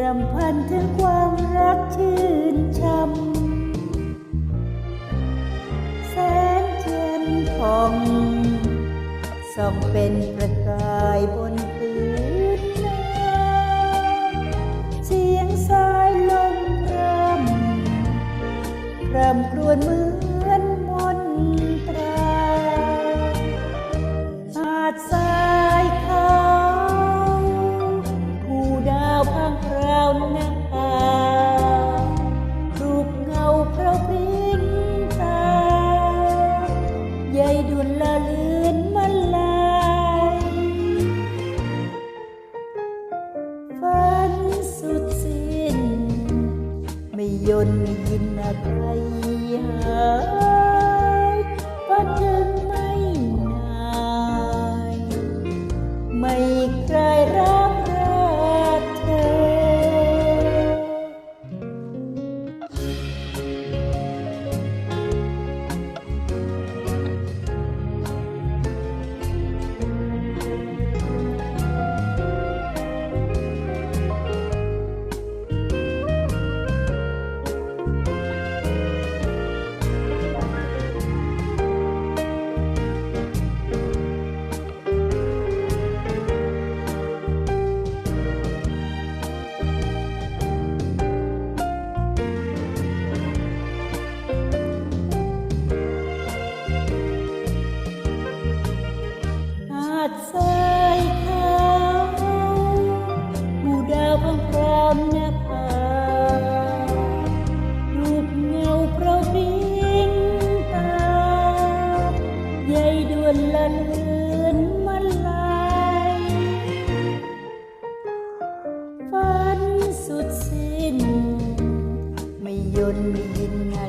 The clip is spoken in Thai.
รำพันถึงความรักชื่นช่ำแสนเทียนทองส่องเป็นประกายบนพื้นน้ำเสียงสายลมพรำรำครวญเหมือนมนตรา ไม่ยนไม่ยินอะไรหายฝันถึง ดวนละเลือนมันลายฝันสุดสิ้น ไม่ยนไม่ยินนา